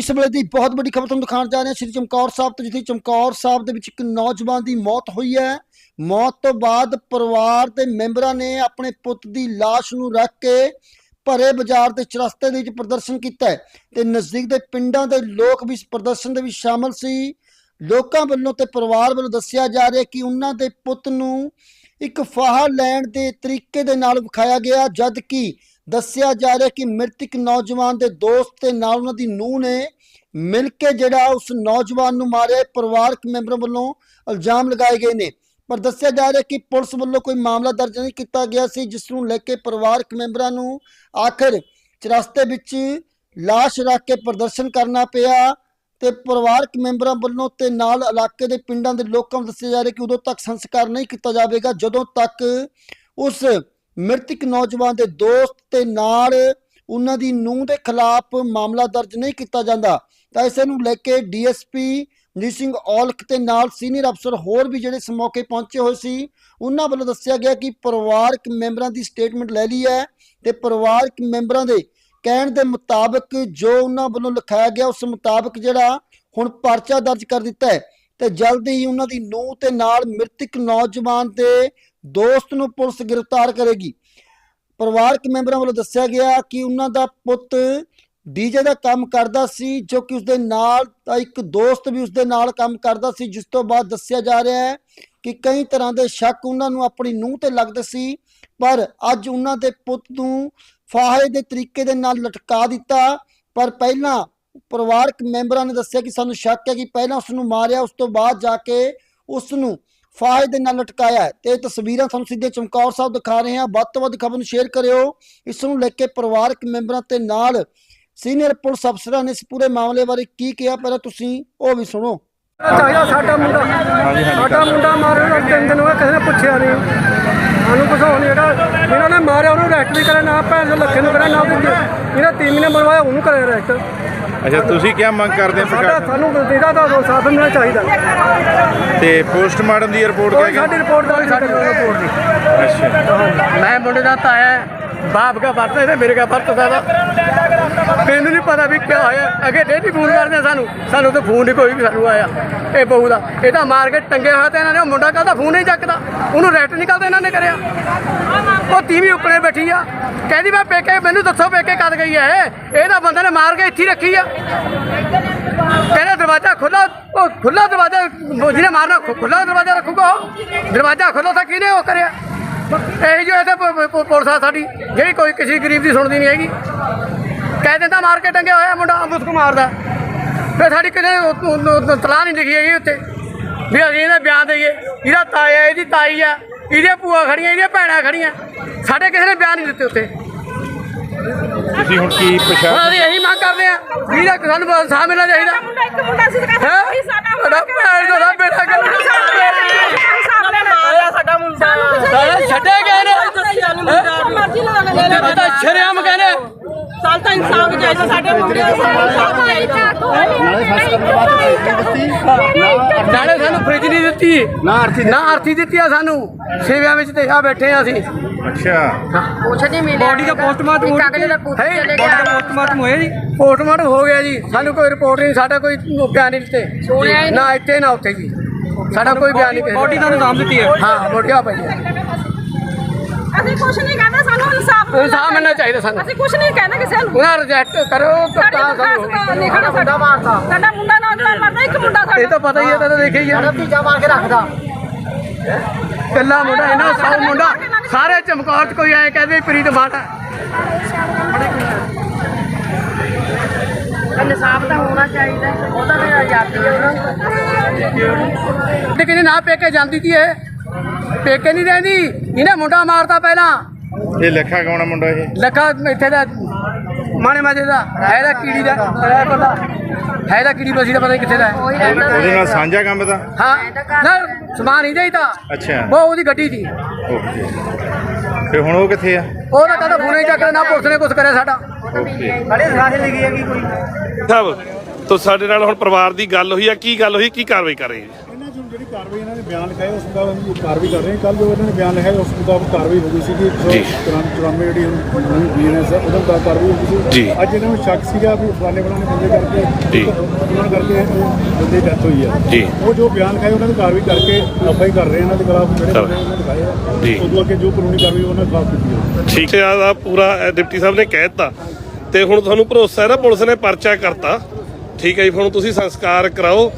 ਇਸ ਵੇਲੇ ਦੀ ਬਹੁਤ ਵੱਡੀ ਖਬਰ ਤੁਹਾਨੂੰ ਦਿਖਾਉਣ ਜਾ ਰਹੇ ਹਾਂ। ਸ਼੍ਰੀ ਚਮਕੌਰ ਸਾਹਿਬ ਤੋਂ, ਜਿੱਥੇ ਚਮਕੌਰ ਸਾਹਿਬ ਦੇ ਵਿੱਚ ਇੱਕ ਨੌਜਵਾਨ ਦੀ ਮੌਤ ਹੋਈ ਹੈ। ਮੌਤ ਤੋਂ ਬਾਅਦ ਪਰਿਵਾਰ ਦੇ ਮੈਂਬਰਾਂ ਨੇ ਆਪਣੇ ਪੁੱਤ ਦੀ ਲਾਸ਼ ਨੂੰ ਰੱਖ ਕੇ ਭਰੇ ਬਾਜ਼ਾਰ ਦੇ ਚਰਸਤੇ ਦੇ ਵਿੱਚ ਪ੍ਰਦਰਸ਼ਨ ਕੀਤਾ ਹੈ ਤੇ ਨਜ਼ਦੀਕ ਦੇ ਪਿੰਡਾਂ ਦੇ ਲੋਕ ਵੀ ਇਸ ਪ੍ਰਦਰਸ਼ਨ ਦੇ ਵਿੱਚ ਸ਼ਾਮਲ ਸੀ। ਲੋਕਾਂ ਵੱਲੋਂ ਤੇ ਪਰਿਵਾਰ ਵੱਲੋਂ ਦੱਸਿਆ ਜਾ ਰਿਹਾ ਕਿ ਉਹਨਾਂ ਦੇ ਪੁੱਤ ਨੂੰ ਇੱਕ ਫਾਹਾ ਲੈਣ ਦੇ ਤਰੀਕੇ ਦੇ ਨਾਲ ਵਿਖਾਇਆ ਗਿਆ ਜਦ ਕਿ ਦੱਸਿਆ ਜਾ ਰਿਹਾ ਕਿ ਮ੍ਰਿਤਕ ਨੌਜਵਾਨ ਦੇ ਦੋਸਤ ਤੇ ਨਾਲ ਉਹਨਾਂ ਦੀ ਨੂੰਹ ਨੇ ਮਿਲ ਕੇ ਜਿਹੜਾ ਉਸ ਨੌਜਵਾਨ ਨੂੰ ਮਾਰਿਆ ਪਰਿਵਾਰਕ ਮੈਂਬਰਾਂ ਵੱਲੋਂ ਇਲਜ਼ਾਮ ਲਗਾਏ ਗਏ ਨੇ। ਪਰ ਦੱਸਿਆ ਜਾ ਰਿਹਾ ਕਿ ਪੁਲਿਸ ਵੱਲੋਂ ਕੋਈ ਮਾਮਲਾ ਦਰਜ ਨਹੀਂ ਕੀਤਾ ਗਿਆ ਸੀ, ਜਿਸ ਨੂੰ ਲੈ ਕੇ ਪਰਿਵਾਰਕ ਮੈਂਬਰਾਂ ਨੂੰ ਆਖਰ ਚਰਸਤੇ ਵਿੱਚ ਲਾਸ਼ ਰੱਖ ਕੇ ਪ੍ਰਦਰਸ਼ਨ ਕਰਨਾ ਪਿਆ ਤੇ ਪਰਿਵਾਰਕ ਮੈਂਬਰਾਂ ਵੱਲੋਂ ਤੇ ਨਾਲ ਇਲਾਕੇ ਦੇ ਪਿੰਡਾਂ ਦੇ ਲੋਕਾਂ ਨੂੰ ਦੱਸਿਆ ਜਾ ਰਿਹਾ ਕਿ ਉਦੋਂ ਤੱਕ ਸੰਸਕਾਰ ਨਹੀਂ ਕੀਤਾ ਜਾਵੇਗਾ, ਜਦੋਂ ਤੱਕ ਉਸ ਮ੍ਰਿਤਕ ਨੌਜਵਾਨ ਦੇ ਦੋਸਤ ਤੇ ਨਾਲ ਉਹਨਾਂ ਦੀ ਨੂੰਹ ਦੇ ਖਿਲਾਫ ਮਾਮਲਾ ਦਰਜ ਨਹੀਂ ਕੀਤਾ ਜਾਂਦਾ। ਤਾਂ ਇਸੇ ਨੂੰ ਲੈ ਕੇ ਡੀਐਸਪੀ ਮਨਜੀਤ ਸਿੰਘ ਔਲਖ ਤੇ ਨਾਲ ਸੀਨੀਅਰ ਅਫਸਰ ਹੋਰ ਵੀ ਜਿਹੜੇ ਇਸ ਮੌਕੇ ਪਹੁੰਚੇ ਹੋਏ ਸੀ, ਉਹਨਾਂ ਵੱਲੋਂ ਦੱਸਿਆ ਗਿਆ ਕਿ ਪਰਿਵਾਰਕ ਮੈਂਬਰਾਂ ਦੀ ਸਟੇਟਮੈਂਟ ਲੈ ਲਈ ਹੈ ਤੇ ਪਰਿਵਾਰਕ ਮੈਂਬਰਾਂ ਦੇ ਕਹਿਣ ਦੇ ਮੁਤਾਬਕ ਜੋ ਉਹਨਾਂ ਵੱਲੋਂ ਲਿਖਾਇਆ ਗਿਆ, ਉਸ ਮੁਤਾਬਕ ਜਿਹੜਾ ਹੁਣ ਪਰਚਾ ਦਰਜ ਕਰ ਦਿੱਤਾ ਹੈ। ਤੇ ਜਲਦੀ ਹੀ ਉਹਨਾਂ ਦੀ ਨੂੰਹ ਤੇ ਨਾਲ ਮ੍ਰਿਤਕ ਨੌਜਵਾਨ ਦੇ ਦੋਸਤ ਨੂੰ ਪੁਲਿਸ ਗ੍ਰਿਫਤਾਰ ਕਰੇਗੀ। ਪਰਿਵਾਰਕ ਮੈਂਬਰਾਂ ਵੱਲੋਂ ਦੱਸਿਆ ਗਿਆ ਕਿ ਉਹਨਾਂ ਦਾ ਪੁੱਤ ਡੀਜੇ ਦਾ ਕੰਮ ਕਰਦਾ ਸੀ, ਜੋ ਕਿ ਉਸਦੇ ਨਾਲ ਦਾ ਇੱਕ ਦੋਸਤ ਵੀ ਉਸਦੇ ਨਾਲ ਕੰਮ ਕਰਦਾ ਸੀ, ਜਿਸ ਤੋਂ ਬਾਅਦ ਦੱਸਿਆ ਜਾ ਰਿਹਾ ਹੈ ਕਿ ਕਈ ਤਰ੍ਹਾਂ ਦੇ ਸ਼ੱਕ ਉਹਨਾਂ ਨੂੰ ਆਪਣੀ ਨੂੰਹ ਤੇ ਲੱਗਦੇ ਸੀ, ਪਰ ਅੱਜ ਉਹਨਾਂ ਦੇ ਪੁੱਤ ਨੂੰ ਫਾਹੇ ਦੇ ਤਰੀਕੇ ਦੇ ਨਾਲ ਲਟਕਾ ਦਿੱਤਾ। ਪਰ ਪਹਿਲਾਂ ਪਰਿਵਾਰਕ ਮੈਂਬਰਾਂ ਨੇ ਦੱਸਿਆ ਕਿ ਸਾਨੂੰ ਸ਼ੱਕ ਹੈ ਕਿ ਪਹਿਲਾਂ ਉਸ ਨੂੰ ਮਾਰਿਆ, ਉਸ ਤੋਂ ਬਾਅਦ ਜਾ ਕੇ ਉਸ ਨੂੰ ਫਾਹੇ ਦੇ ਨਾਲ ਲਟਕਾਇਆ ਹੈ। ਤੇ ਇਹ ਤਸਵੀਰਾਂ ਤੁਹਾਨੂੰ ਸਿੱਧੇ ਚਮਕੌਰ ਸਾਹਿਬ ਦਿਖਾ ਰਹੇ ਹਾਂ। ਵੱਧ ਤੋਂ ਵੱਧ ਖਬਰ ਨੂੰ ਸ਼ੇਅਰ ਕਰਿਓ। ਇਸ ਨੂੰ ਲੈ ਕੇ ਪਰਿਵਾਰਕ ਮੈਂਬਰਾਂ ਤੇ ਨਾਲ ਸੀਨੀਅਰ ਪੁਲਿਸ ਅਫਸਰਾਂ ਨੇ ਇਸ ਪੂਰੇ ਮਾਮਲੇ ਬਾਰੇ ਕੀ ਕਿਹਾ ਪਹਿਲਾਂ ਤੁਸੀਂ ਉਹ ਵੀ ਸੁਣੋ। ਚਾਹੀਦਾ ਸਾਡਾ ਮੁੰਡਾ ਸਾਡਾ ਮੁੰਡਾ ਮਾਰਿਆ ਨੂੰ ਤਿੰਨ ਦਿਨ ਹੋਏ ਕਿਸੇ ਨੇ ਪੁੱਛਿਆ ਨਹੀਂ। ਸਾਨੂੰ ਕੁਛ ਹੋ ਨਹੀਂ ਜਿਹੜਾ ਇਹਨਾਂ ਨੇ ਮਾਰਿਆ ਉਹਨੂੰ ਰੈਸਟ ਵੀ ਕਰਿਆ ਨਾ ਭੈਣ ਦੇ ਲੱਖੇ ਨੂੰ ਕਰਿਆ ਨਾ ਉਹਦੇ ਇਹਨੇ ਤਿੰਨ ਮਹੀਨੇ ਮਰਵਾਇਆ ਉਹਨੂੰ ਕਰਿਆ ਰੈਸਟ ਅੱਛਾ ਤੁਸੀਂ ਕੀ ਮੰਗ ਕਰਦੇ ਹੋ ਸਾਡਾ ਸਾਨੂੰ ਇਹਦਾ ਤਾਂ ਸਾਥ ਮਿਲਣਾ ਚਾਹੀਦਾ। ਤੇ ਪੋਸਟਮਾਰਟਮ ਦੀ ਰਿਪੋਰਟ ਕੋਈ ਕਿਆ ਸਾਡੀ ਰਿਪੋਰਟ ਦਾ ਸਾਡੀ ਰਿਪੋਰਟ ਨਹੀਂ। ਅੱਛਾ। ਮੈਂ ਮੁੰਡੇ ਦਾ ਤਾਇਆ ਬਾਪ ਦਾ ਵਰਤ ਇਹਦੇ ਮੇਰੇ ਦਾ ਵਰਤ ਦਾ ਮੈਨੂੰ ਨਹੀਂ ਪਤਾ ਵੀ ਕਿਆ ਹੋਇਆ। ਅੱਗੇ ਡੇਲੀ ਫੋਨ ਕਰਦੇ ਸਾਨੂੰ। ਸਾਨੂੰ ਤਾਂ ਫੋਨ ਨਹੀਂ ਕੋਈ ਵੀ ਸਾਨੂੰ ਆਇਆ। ਇਹ ਬਹੂ ਦਾ। ਇਹ ਤਾਂ ਮਾਰ ਕੇ ਟੰਗੇ ਹੋਇਆ ਤੇ ਇਹਨਾਂ ਨੇ। ਉਹ ਮੁੰਡਾ ਕਹਿੰਦਾ ਫੋਨ ਨਹੀਂ ਚੱਕਦਾ। ਉਹਨੂੰ ਰੈਟ ਨਿਕਲਦਾ ਇਹਨਾਂ ਨੇ ਕਰਿਆ। ਉਹ ਤੀਵੀਂ ਉੱਪਰੇ ਬੈਠੀ ਆ। ਕਹਿੰਦੀ ਮੈਂ ਪੇਕੇ ਮੈਨੂੰ ਦੱਸੋ ਪੇਕੇ ਕਦ ਗਈ ਹੈ ਇਹ? ਇਹਦਾ ਬੰਦੇ ਨੇ ਮਾਰ ਕੇ ਇੱਥੇ ਰੱਖੀ ਆ। ਕਹਿੰਦਾ ਦਰਵਾਜ਼ਾ ਖੁੱਲਾ ਉਹ ਖੁੱਲਾ ਦਰਵਾਜ਼ਾ ਜਿਹਨੇ ਮਾਰਨਾ ਖੁੱਲਾ ਦਰਵਾਜ਼ਾ ਰੱਖੂਗਾ ਉਹ। ਦਰਵਾਜ਼ਾ ਖੁੱਲੋ ਤਾਂ ਕਿਹਨੇ ਉਹ ਕਰਿਆ? ਇਹ ਜੋ ਇੱਥੇ ਪ- ਪ- ਪੁਲਿਸ ਆ ਸਾਡੀ। ਜਿਹੜੀ ਕੋਈ ਕਿਸੇ ਗਰੀਬ ਦੀ ਸੁਣਦੀ ਨਹੀਂ ਹੈਗੀ। ਕਹਿ ਦਿੰਦਾ ਮਾਰ ਕੇ ਟੰਗਿਆ ਹੋਇਆ ਮੁੰਡਾ ਅੰਮ੍ਰਿਤ ਕੁਮਾਰ ਦਾ। ਫਿਰ ਸਾਡੀ ਕਿਤੇ ਤਲਾਹ ਨਹੀਂ ਲਿਖੀ ਹੈਗੀ ਉੱਤੇ। ਵੀ ਅਸੀਂ ਇਹਦਾ ਬਿਆਨ ਦਈਏ। ਇਹਦਾ ਤਾਇਆ ਇਹਦੀ ਤਾਈ ਆ। ਇਹਦੀਆਂ ਭੂਆ ਖੜੀਆਂ ਇਹਦੀਆਂ ਭੈਣਾਂ ਖੜੀਆਂ। ਸਾਡੇ ਕਿਸੇ ਨੇ ਬਿਆਨ ਨਹੀਂ ਦਿੱਤੇ ਉੱਤੇ। ਤੁਸੀਂ ਹੁਣ ਕੀ ਹੁਣ ਪ੍ਰਸ਼ਾਸਨ ਅਸੀਂ ਇਹੀ ਮੰਗ ਕਰਦੇ ਆ ਵੀਰਾ ਸਾਨੂੰ ਇਨਸਾਫ ਮਿਲਣਾ ਚਾਹੀਦਾ। ਮੁੰਡਾ ਇੱਕ ਮੁੰਡਾ ਸੀ? ਕਹਿੰਦਾ ਸਾਡਾ ਭੈਣ ਦਾ ਸਾਡਾ ਬੇਟਾ ਲੈ ਇਹ ਤਾਂ ਸ਼ਰਮ ਕਹਿੰਦੇ। ਸਾਲ ਤਾਂ ਇਨਸਾਫ ਚਾਹੀਦਾ ਸਾਡੇ ਮੁੰਡੇ ਦਾ ਸਾਨੂੰ ਇਨਸਾਫ ਚਾਹੀਦਾ ਨਾਲੇ ਸਾਨੂੰ ਫ੍ਰਿਜ ਨਹੀਂ ਦਿੱਤੀ। ਨਾ ਅਰਥੀ ਨਾ ਅਰਥੀ ਦਿੱਤੀ। ਆ ਸਾਨੂੰ। ਸੇਵਿਆਂ ਵਿੱਚ ਤੇ ਆ ਬੈਠੇ ਆ ਅਸੀਂ। ਅੱਛਾ। ਕੁਛ ਨਹੀਂ ਮਿਲਿਆ। ਬੋਡੀ ਦਾ ਪੋਸਟਮਾਰਟਮ ਦਾ ਹੈ? ਚਲੇ ਗਿਆ। ਪੋਸਟਮਾਰਟਮ ਹੋਇਆ ਜੀ? ਪੋਸਟਮਾਰਟਮ ਹੋ ਗਿਆ ਜੀ। ਸਾਨੂੰ ਕੋਈ ਰਿਪੋਰਟ ਨਹੀਂ ਸਾਡਾ ਕੋਈ ਬਿਆਨ ਨਹੀਂ ਦਿੱਤੇ। ਨਾ ਇੱਥੇ ਨਾ ਉੱਥੇ ਜੀ। ਸਾਡਾ ਕੋਈ ਬਿਆਨ ਨਹੀਂ ਬੋਡੀ ਦਾ। ਨਾਮ ਦਿੱਤੀ ਹੈ। ਹਾਂ ਬੋਡੀ ਆ ਪਈ ਅਸੀਂ ਕੁਛ ਨਹੀਂ ਕਹਿੰਦੇ ਸਾਨੂੰ ਇਨਸਾਫ ਇਨਸਾਫ ਮਿਲਣਾ ਚਾਹੀਦਾ। ਸਾਨੂੰ। ਅਸੀਂ ਕੁਛ ਨਹੀਂ ਕਹਿੰਦੇ ਕਿਸੇ ਨੂੰ। ਉਹਨਾਂ ਰਿਜੈਕਟ ਕਰੋ ਤਾਂ ਤਾਂ ਸਾਨੂੰ। ਦਰਖਾਸਤ ਲਿਖਣਾ ਸਾਡਾ ਮਾਰਦਾ। ਸਾਡਾ ਮੁੰਡਾ ਨੌਜਵਾਨ ਮਰਦਾ ਇੱਕ ਮੁੰਡਾ ਸਾਡਾ। ਇਹ ਤਾਂ ਪਤਾ ਹੀ ਹੈ ਤਾਂ ਦੇਖਿਆ ਹੀ ਹੈ। ਤੀਜਾ ਮਾਰ ਕੇ ਰੱਖਦਾ। ਕੱਲਾ ਮੁੰਡਾ ਇਹਨਾਂ ਸੌ ਮੁੰਡਾ। ਸਾਰੇ ਚਮਕੌਰ ਚ ਕੋਈ ਐ ਕਹਦੇ ਪ੍ਰੀਤ ਮਾਤਾ ਇਨਸਾਫ ਤਾਂ ਹੋਣਾ ਚਾਹੀਦਾ ਉਹਦਾ ਵੀ ਆਜ਼ਾਦੀ ਹੈ। ਉਹਨਾਂ ਨੂੰ ਤੇ ਕਿਨੇ ਨਾ ਪੇਕੇ ਜਾਂਦੀ ਤੀ ਇਹ ਪੇਕੇ ਨਹੀਂ ਰਹਿੰਦੀ। ਇਹਨੇ ਮੁੰਡਾ ਮਾਰਤਾ ਪਹਿਲਾਂ। ਇਹ ਲੱਖਾ ਕੌਣਾ ਮੁੰਡਾ ਇਹ? ਲੱਖਾ ਇੱਥੇ ਦਾ ਮਾਣੇ ਮਾਜੇ ਦਾ। ਹੈ ਦਾ ਕੀੜੀ ਦਾ ਹੈ ਪਤਾ। ਹੈ ਦਾ ਕੀੜੀ ਬਸੀ ਦਾ ਪਤਾ ਨਹੀਂ ਕਿੱਥੇ ਦਾ ਹੈ। ਉਹਦੇ ਨਾਲ ਸਾਂਝਾ ਕੰਮ ਦਾ ਹਾਂ। ਨਾ ਸਮਾਨ ਹੀ ਦੇਈਦਾ ਅੱਛਾ। ਉਹ ਉਹਦੀ ਗੱਡੀ ਦੀ ਓਕੇ। ਤੇ ਹੁਣ ਉਹ ਕਿੱਥੇ ਆ? ਉਹ ਤਾਂ ਕਹਿੰਦਾ ਫੋਨੇ ਚੱਕ ਨਾ ਪੁਲਿਸ ਨੇ ਕੁਝ ਕਰਿਆ ਸਾਡਾ। ਓਕੇ। ਸਾਹਿਬ ਤੋਂ ਸਾਡੇ ਨਾਲ ਹੁਣ ਪਰਿਵਾਰ ਦੀ ਗੱਲ ਹੋਈ ਆ ਕੀ ਗੱਲ ਹੋਈ ਕੀ ਕਾਰਵਾਈ ਕਰ ਰਹੇ ਜੀ ਜਿਹੜੀ ਕਾਰਵਾਈ ਇਹਨਾਂ ਨੇ ਬਿਆਨ ਲਿਖਾਇਆ ਉਸ ਮੁਤਾਬਕ ਅਸੀਂ ਕਾਰਵਾਈ ਕਰ ਰਹੇ ਕੱਲ ਜੋ ਇਹਨਾਂ ਨੇ ਬਿਆਨ ਲਿਖਾਇਆ ਉਸ ਮੁਤਾਬਕ ਕਾਰਵਾਈ ਹੋ ਗਈ ਸੀ ਕਿ 194 ਜਿਹੜੀ ਨਵੀਂ ਬੀਐਨਐਸ ਉਹਦੇ ਮੁਤਾਬਕ ਕਾਰਵਾਈ ਹੋ ਗਈ ਸੀ। ਅੱਜ ਇਹਨਾਂ ਨੂੰ ਸ਼ੱਕ ਸੀਗਾ ਵੀ ਫਲਾਣੇ ਫਲਾਣੇ ਬੰਦੇ ਕਰਕੇ ਜੀ। ਉਹਨਾਂ ਕਰਕੇ ਬੰਦੇ ਡੈਥ ਹੋਈ ਹੈ ਜੀ। ਉਹ ਜੋ ਬਿਆਨ ਲਿਖਾਇਆ ਉਹਨਾਂ ਦੀ ਕਾਰਵਾਈ ਕਰਕੇ ਅਫਾਈ ਕਰ ਰਹੇ ਇਹਨਾਂ ਦੇ ਖਿਲਾਫ ਜਿਹੜੇ ਉਹਨਾਂ ਨੇ ਲਿਖਾਏ ਆ। ਜੀ। ਉਦੋਂ ਅੱਗੇ ਜੋ ਕਾਨੂੰਨੀ ਕਾਰਵਾਈ ਉਹਨਾਂ ਦੇ ਖਿਲਾਫ ਕੀਤੀ ਠੀਕ ਹੈ ਆ ਪੂਰਾ ਡਿਪਟੀ ਸਾਹਿਬ ਨੇ ਕਹਿ ਦਿੱਤਾ। ਤੇ ਹੁਣ ਤੁਹਾਨੂੰ ਭਰੋਸਾ ਹੈ ਨਾ ਪੁਲਿਸ ਨੇ ਪਰਚਾ ਕਰਤਾ। ਠੀਕ ਹੈ ਜੀ ਹੁਣ ਤੁਸੀਂ ਸੰਸਕਾਰ ਕਰਾਓ।